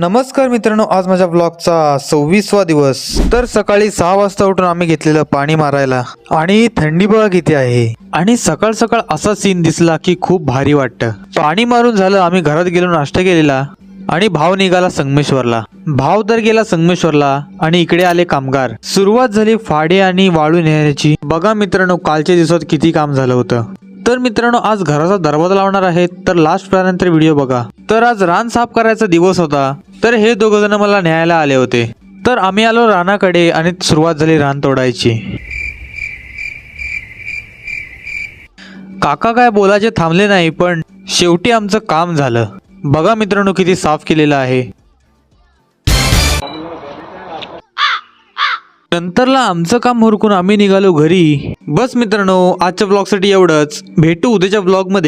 नमस्कार मित्रांनो आज माझ्या ब्लॉगचा सव्वीसवा दिवस. तर सकाळी सहा वाजता उठून आम्ही घेतलेलं पाणी मारायला. आणि थंडी बघा किती आहे. आणि सकाळ सकाळ असा सीन दिसला की खूप भारी वाटतं. पाणी मारून झालं आम्ही घरात गेलो नाश्ता केलेला. आणि भाव निघाला संगमेश्वरला. भाव तर गेला संगमेश्वरला आणि इकडे आले कामगार. सुरुवात झाली फाडे आणि वाळू नेण्याची. बघा मित्रांनो कालच्या दिवसात किती काम झालं होतं. तर मित्रांनो आज घराचा दरवाजा लावणार आहे तर लास्ट पर्यंत व्हिडिओ बघा. तर आज रान साफ करायचा दिवस होता. तर हे दोघ जण मला न्यायला आले होते. तर आम्ही आलो रानाकडे आणि सुरुवात झाली रान तोडायची. काका काय बोलायचे थांबले नाही पण शेवटी आमचं काम झालं. बघा मित्रांनो किती साफ केलेलं आहे. नंतरला आमचं काम हुरकून आम्ही निघालो घरी. बस मित्रांनो आजच्या ब्लॉगसाठी एवढंच. भेटू उद्याच्या ब्लॉगमध्ये